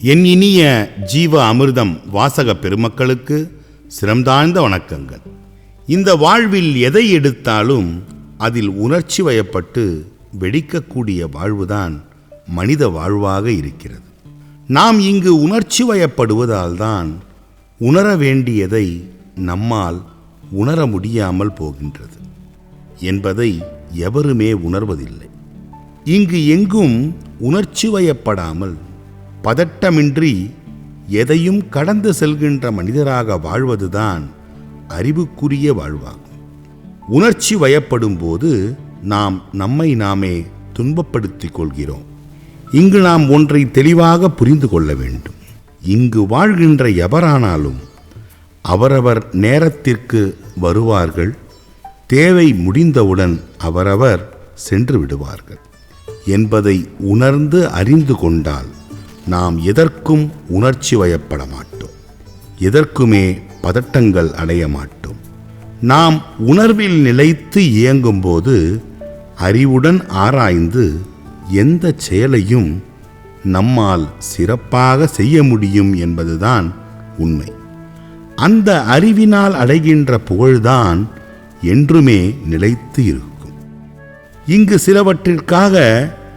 என் இனிய ஜீவ அமிர்தம் வாசக பெருமக்களுக்கு சிரம்தாழ்ந்த வணக்கங்கள். இந்த வாழ்வில் எதை எடுத்தாலும் அதில் உணர்ச்சி வயப்பட்டு வெடிக்கக்கூடிய வாழ்வுதான் மனித வாழ்வாக இருக்கிறது. நாம் இங்கு உணர்ச்சி வயப்படுவதால் தான் உணர வேண்டியதை நம்மால் உணர முடியாமல் போகின்றது என்பதை எவருமே உணர்வதில்லை. இங்கு எங்கும் உணர்ச்சி வயப்படாமல் பதட்டமின்றி எதையும் கடந்து செல்கின்ற மனிதராக வாழ்வதுதான் அறிவுக்குரிய வாழ்வாகும். உணர்ச்சி வயப்படும் போது நாம் நம்மை நாமே துன்பப்படுத்திக் கொள்கிறோம். இங்கு நாம் ஒன்றை தெளிவாக புரிந்து கொள்ள வேண்டும். இங்கு வாழ்கின்ற எவரானாலும் அவரவர் நேரத்திற்கு வருவார்கள். தேவை முடிந்தவுடன் அவரவர் சென்று விடுவார்கள். என்பதை உணர்ந்து அறிந்து கொண்டால் நாம் எதற்கும் உணர்ச்சி வயப்பட மாட்டோம் எதற்குமே பதட்டங்கள் அடைய மாட்டோம் நாம் உணர்வில் நிலைத்து இயங்கும்போது அறிவுடன் ஆராய்ந்து எந்த செயலையும் நம்மால் சிறப்பாக செய்ய முடியும் என்பதுதான் உண்மை. அந்த அறிவினால் அடைகின்ற புகழ்தான் என்றுமே நிலைத்து இருக்கும். இங்கு சிலவற்றிற்காக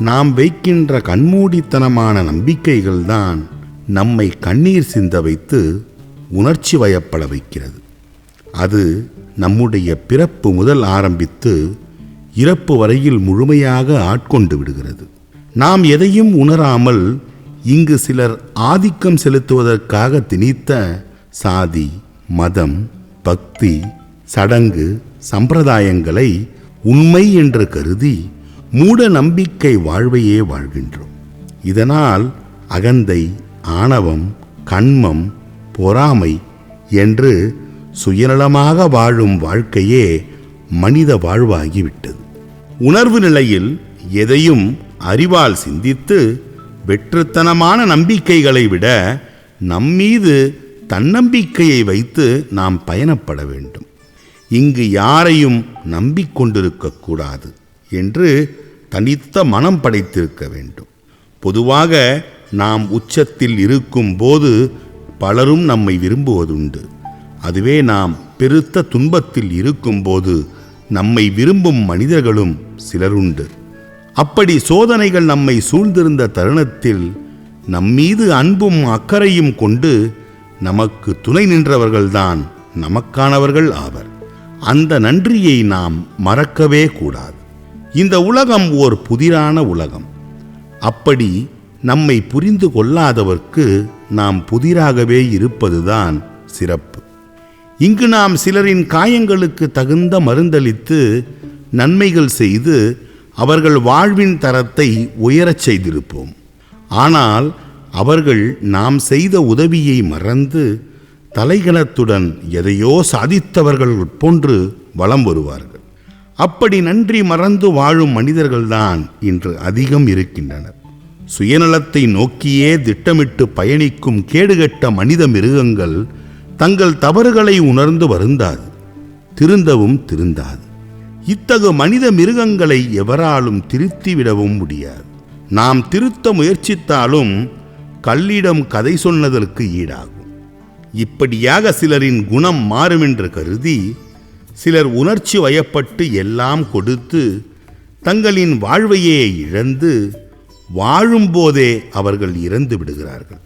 நாம் வைக்கின்ற கண்மூடித்தனமான நம்பிக்கைகள்தான் நம்மை கண்ணீர் சிந்த வைத்து உணர்ச்சி வயப்பட வைக்கிறது. அது நம்முடைய பிறப்பு முதல் ஆரம்பித்து இறப்பு வரையில் முழுமையாக ஆட்கொண்டு விடுகிறது. நாம் எதையும் உணராமல் இங்கு சிலர் ஆதிக்கம் செலுத்துவதற்காக திணித்த சாதி மதம் பக்தி சடங்கு சம்பிரதாயங்களை உண்மை என்று கருதி மூட நம்பிக்கை வாழ்வையே வாழ்கின்றோம். இதனால் அகந்தை ஆணவம் கண்மம் பொறாமை என்று சுயநலமாக வாழும் வாழ்க்கையே மனித வாழ்வாகிவிட்டது. உணர்வு நிலையில் எதையும் அறிவால் சிந்தித்து வெற்றுத்தனமான நம்பிக்கைகளை விட நம்மீது தன்னம்பிக்கையை வைத்து நாம் பயணப்பட வேண்டும். இங்கு யாரையும் நம்பிக்கொண்டிருக்கக்கூடாது என்று தனித்த மனம் படைத்திருக்க வேண்டும். பொதுவாக நாம் உச்சத்தில் இருக்கும் போது பலரும் நம்மை விரும்புவதுண்டு. அதுவே நாம் பெருத்த துன்பத்தில் இருக்கும்போது நம்மை விரும்பும் மனிதர்களும் சிலருண்டு. அப்படி சோதனைகள் நம்மை சூழ்ந்திருந்த தருணத்தில் நம்மீது அன்பும் அக்கறையும் கொண்டு நமக்கு துணை நின்றவர்கள்தான் நமக்கானவர்கள் ஆவர். அந்த நன்றியை நாம் மறக்கவே கூடாது. இந்த உலகம் ஓர் புதிரான உலகம். அப்படி நம்மை புரிந்து கொள்ளாதவர்க்கு நாம் புதிராகவே இருப்பதுதான் சிறப்பு. இங்கு நாம் சிலரின் காயங்களுக்கு தகுந்த மருந்தளித்து நன்மைகள் செய்து அவர்கள் வாழ்வின் தரத்தை உயரச் செய்திருப்போம். ஆனால் அவர்கள் நாம் செய்த உதவியை மறந்து தலைகணத்துடன் எதையோ சாதித்தவர்கள் போன்று வலம் வருவார்கள். அப்படி நன்றி மறந்து வாழும் மனிதர்கள்தான் இன்று அதிகம் இருக்கின்றனர். சுயநலத்தை நோக்கியே திட்டமிட்டு பயணிக்கும் கேடுகட்ட மனித மிருகங்கள் தங்கள் தவறுகளை உணர்ந்து வருந்தாது திருந்தவும் திருந்தாது. இத்தகு மனித மிருகங்களை எவராலும் திருத்திவிடவும் முடியாது. நாம் திருத்த முயற்சித்தாலும் கல்லிடம் கதை சொன்னதற்கு ஈடாகும். இப்படியாக சிலரின் குணம் மாறுமென்று கருதி சிலர் உணர்ச்சி வயப்பட்டு எல்லாம் கொடுத்து தங்களின் வாழ்வையே இழந்து வாழும்போதே அவர்கள் இறந்து விடுகிறார்கள்.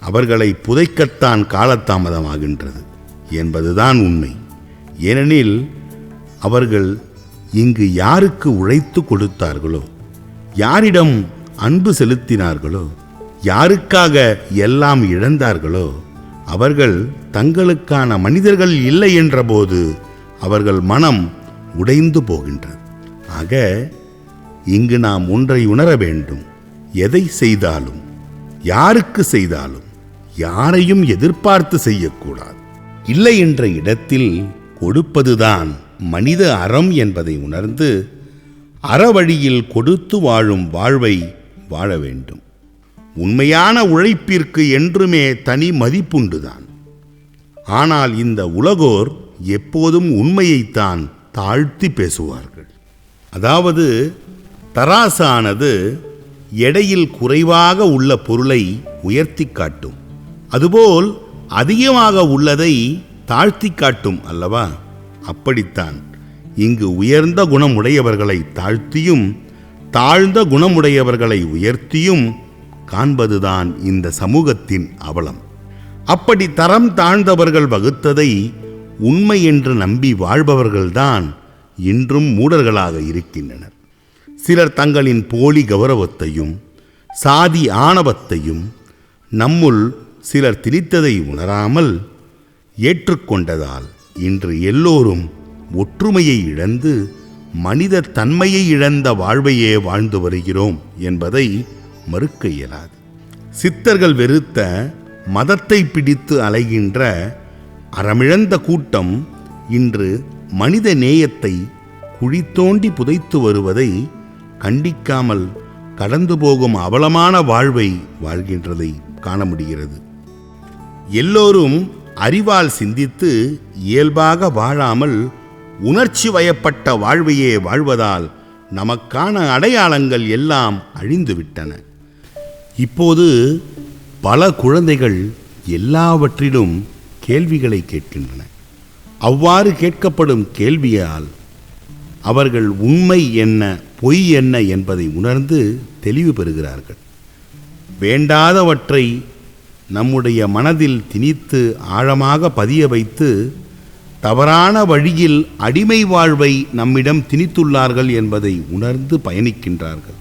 அவர்களை புதைக்கத்தான் காலதாமதமாகின்றது என்பதுதான் உண்மை. ஏனெனில் அவர்கள் இங்கு யாருக்கு உழைத்து கொடுத்தார்களோ யாரிடம் அன்பு செலுத்தினார்களோ யாருக்காக எல்லாம் இழந்தார்களோ அவர்கள் தங்களுக்கான மனிதர்கள் இல்லை என்றபோது அவர்கள் மனம் உடைந்து போகின்றது ஆக இங்கு நாம் ஒன்றை உணர வேண்டும். எதை செய்தாலும் யாருக்கு செய்தாலும் யாரையும் எதிர்பார்த்து செய்யக்கூடாது. இல்லை என்ற இடத்தில் கொடுப்பதுதான் மனித அறம் என்பதை உணர்ந்து அறவழியில் கொடுத்து வாழும் வாழ்வை வாழ வேண்டும். உண்மையான உழைப்பிற்கு என்றுமே தனி மதிப்புண்டுதான். ஆனால் இந்த உலகோர் எப்போதும் உண்மையைத்தான் தாழ்த்தி பேசுவார்கள். அதாவது தராசானது எடையில் குறைவாக உள்ள பொருளை உயர்த்தி காட்டும். அதுபோல் அதிகமாக உள்ளதை தாழ்த்தி காட்டும் அல்லவா? அப்படித்தான். இங்கு உயர்ந்த குணமுடையவர்களை தாழ்த்தியும் தாழ்ந்த குணமுடையவர்களை உயர்த்தியும் காண்பதுதான் இந்த சமூகத்தின் அவலம். அப்படி தரம் தாழ்ந்தவர்கள் வகுத்ததை உண்மை என்று நம்பி வாழ்பவர்கள்தான் இன்றும் மூடர்களாக இருக்கின்றனர். சிலர் தங்களின் போலி கௌரவத்தையும் சாதி ஆணவத்தையும் நம்முள் சிலர் திணித்ததை உணராமல் ஏற்றுக்கொண்டதால் இன்று எல்லோரும் ஒற்றுமையை இழந்து மனித தன்மையை இழந்த வாழ்வையே வாழ்ந்து வருகிறோம் என்பதை மறுக்க இயலாது. சித்தர்கள் வெறுத்த மதத்தை பிடித்து அலைகின்ற அறமிழந்த கூட்டம் இன்று மனித நேயத்தை குழி தோண்டி புதைத்து வருவதை கண்டிக்காமல் கடந்து போகும் அவலமான வாழ்வை வாழ்கின்றதை காண முடிகிறது. எல்லோரும் அறிவால் சிந்தித்து இயல்பாக வாழாமல் உணர்ச்சி வயப்பட்ட வாழ்வையே வாழ்வதால் நமக்கான அடையாளங்கள் எல்லாம் அழிந்துவிட்டன. இப்போது பல குழந்தைகள் எல்லாவற்றிலும் கேள்விகளை கேட்கின்றன. அவ்வாறு கேட்கப்படும் கேள்வியால் அவர்கள் உண்மை என்ன பொய் என்ன என்பதை உணர்ந்து தெளிவு பெறுகிறார்கள். வேண்டாதவற்றை நம்முடைய மனதில் திணித்து ஆழமாக பதிய வைத்து தவறான வழியில் அடிமை வாழ்வை நம்மிடம் திணித்துள்ளார்கள் என்பதை உணர்ந்து பயணிக்கின்றார்கள்.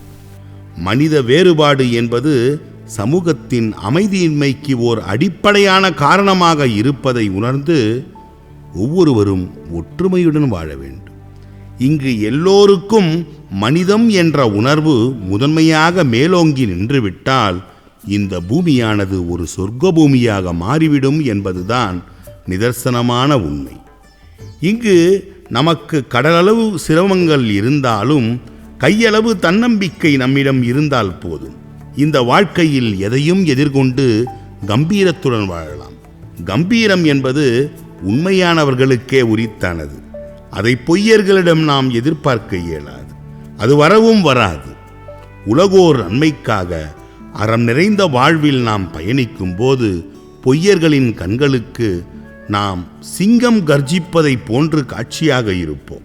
மனித வேறுபாடு என்பது சமூகத்தின் அமைதியின்மைக்கு ஓர் அடிப்படையான காரணமாக இருப்பதை உணர்ந்து ஒவ்வொருவரும் ஒற்றுமையுடன் வாழ வேண்டும். இங்கு எல்லோருக்கும் மனிதம் என்ற உணர்வு முதன்மையாக மேலோங்கி நின்றுவிட்டால் இந்த பூமியானது ஒரு சொர்க்க பூமியாக மாறிவிடும் என்பதுதான் நிதர்சனமான உண்மை. இங்கு நமக்கு கடலளவு சிரமங்கள் இருந்தாலும் கையளவு தன்னம்பிக்கை நம்மிடம் இருந்தால் போதும். இந்த வாழ்க்கையில் எதையும் எதிர்கொண்டு கம்பீரத்துடன் வாழலாம். கம்பீரம் என்பது உண்மையானவர்களுக்கே உரித்தானது. அதை பொய்யர்களிடம் நாம் எதிர்பார்க்க இயலாது. அது வரவும் வராது. உலகோர் நன்மைக்காக அறம் நிறைந்த வாழ்வில் நாம் பயணிக்கும் போது பொய்யர்களின் கண்களுக்கு நாம் சிங்கம் கர்ஜிப்பதைப் போன்று காட்சியாக இருப்போம்.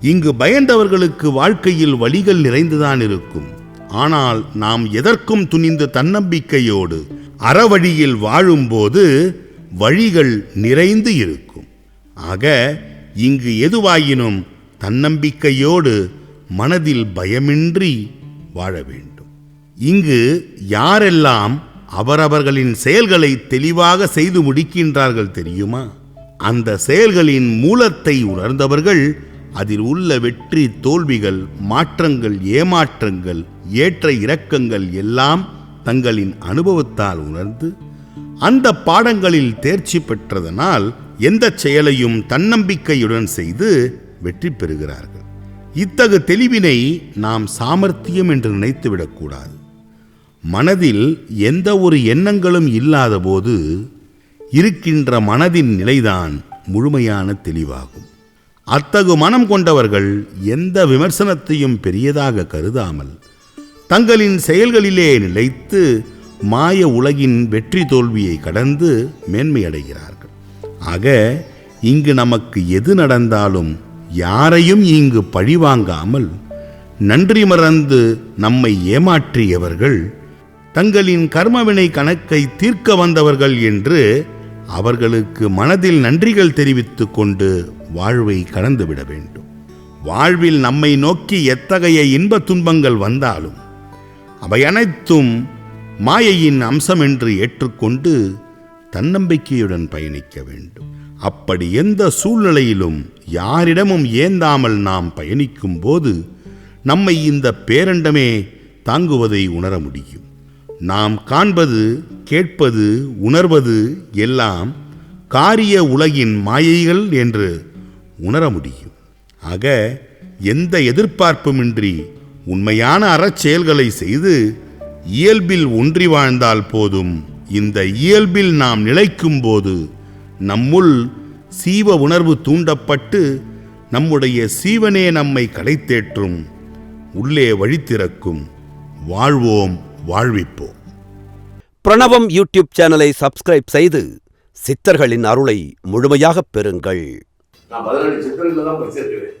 இங்கு பயந்தவர்களுக்கு வாழ்க்கையில் வழிகள் நிறைந்துதான் இருக்கும். ஆனால் நாம் எதற்கும் துணிந்து தன்னம்பிக்கையோடு அறவழியில் வாழும்போது வழிகள் நிறைந்து இருக்கும். ஆக இங்கு எதுவாயினும் தன்னம்பிக்கையோடு மனதில் பயமின்றி வாழ வேண்டும். இங்கு யாரெல்லாம் அவரவர்களின் செயல்களை தெளிவாக செய்து முடிக்கின்றார்கள் தெரியுமா? அந்த செயல்களின் மூலத்தை உணர்ந்தவர்கள் அதில் உள்ள வெற்றி தோல்விகள் மாற்றங்கள் ஏமாற்றங்கள் ஏற்ற இரக்கங்கள் எல்லாம் தங்களின் அனுபவத்தால் உணர்ந்து அந்த பாடங்களில் தேர்ச்சி பெற்றதனால் எந்த செயலையும் தன்னம்பிக்கையுடன் செய்து வெற்றி பெறுகிறார்கள். இத்தகு தெளிவினை நாம் சாமர்த்தியம் என்று நினைத்துவிடக்கூடாது மனதில் எந்த ஒரு எண்ணங்களும் இல்லாதபோது இருக்கின்ற மனதின் நிலைதான் முழுமையான தெளிவாகும். அத்தகு மனம் கொண்டவர்கள் எந்த விமர்சனத்தையும் பெரியதாக கருதாமல் தங்களின் செயல்களிலே நிலைத்து மாய உலகின் வெற்றி தோல்வியை கடந்து மேன்மையடைகிறார்கள். ஆக இங்கு நமக்கு எது நடந்தாலும் யாரையும் இங்கு பழிவாங்காமல் நன்றி மறந்து நம்மை ஏமாற்றியவர்கள் தங்களின் கர்மவினை கணக்கை தீர்க்க வந்தவர்கள் என்று அவர்களுக்கு மனதில் நன்றிகள் தெரிவித்து கொண்டு வாழ்வை கடந்துவிட வேண்டும். வாழ்வில் நம்மை நோக்கி எத்தகைய இன்பத் துன்பங்கள் வந்தாலும் அவை அனைத்தும் மாயையின் அம்சம் என்று ஏற்றுக்கொண்டு தன்னம்பிக்கையுடன் பயணிக்க வேண்டும். அப்படி எந்த சூழ்நிலையிலும் யாரிடமும் ஏந்தாமல் நாம் பயணிக்கும் போது நம்மை இந்த பேரண்டமே தாங்குவதை உணர முடியும். நாம் காண்பது கேட்பது உணர்வது எல்லாம் காரிய உலகின் மாயைகள் என்று உணர முடியும். ஆக எந்த எதிர்பார்ப்புமின்றி உண்மையான அறச்செயல்களை செய்து இயல்பில் ஒன்றி வாழ்ந்தால் போதும். இந்த இயல்பில் நாம் நிலைக்கும் போது நம்முள் சீவ உணர்வு தூண்டப்பட்டு நம்முடைய சீவனே நம்மை கடைத்தேற்றும் உள்ளே வழி திறக்கும். வாழ்வோம் வாழ்விப்போம். பிரணவம் யூடியூப் சேனலை சப்ஸ்கிரைப் செய்து சித்தர்களின் அருளை முழுமையாகப் பெறுங்கள். நான் பதினெட்டு சித்திரங்கள் தான் படிச்சிருக்கிறேன்.